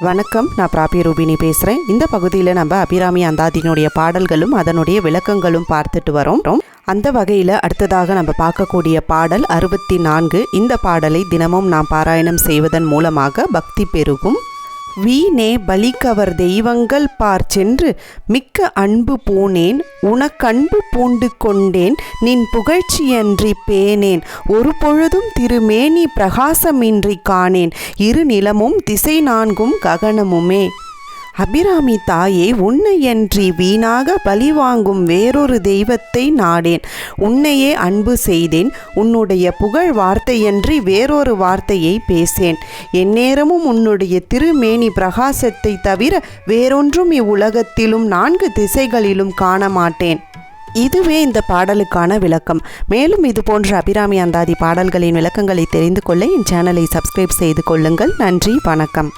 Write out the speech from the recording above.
வணக்கம் நான் பிராபி ரூபினி பேசுகிறேன் இந்த பகுதியில் நம்ம அபிராமி அந்தாதியினுடைய பாடல்களும் அதனுடைய விளக்கங்களும் பார்த்துட்டு வரோம். அந்த வகையில் அடுத்ததாக நம்ம பார்க்கக்கூடிய பாடல் அறுபத்தி நான்கு. இந்த பாடலை தினமும் நாம் பாராயணம் செய்வதன் மூலமாக பக்தி பெருகும். வீணே பலிக்கவர் தெய்வங்கள் பார் சென்று மிக்க அன்பு பூனேன் உனக்கன்பு பூண்டு கொண்டேன் நின் புகழ்ச்சியன்றி பேனேன் ஒரு பொழுதும் திருமேனி பிரகாசமின்றி காணேன் இரு நிலமும் திசை நான்கும் ககனமுமே. அபிராமி தாயே உன்னையன்றி வீணாக பலி வாங்கும் வேறொரு தெய்வத்தை நாடேன். உன்னையே அன்பு செய்தேன். உன்னுடைய புகழ் வார்த்தையன்றி வேறொரு வார்த்தையை பேசேன். எந்நேரமும் உன்னுடைய திருமேனி பிரகாசத்தை தவிர வேறொன்றும் இவ்வுலகத்திலும் நான்கு திசைகளிலும் காண மாட்டேன் இதுவே இந்த பாடலுக்கான விளக்கம். மேலும் இது போன்ற அபிராமி அந்தாதி பாடல்களின் விளக்கங்களை தெரிந்து கொள்ள என் சேனலை சப்ஸ்கிரைப் செய்து கொள்ளுங்கள். நன்றி வணக்கம்.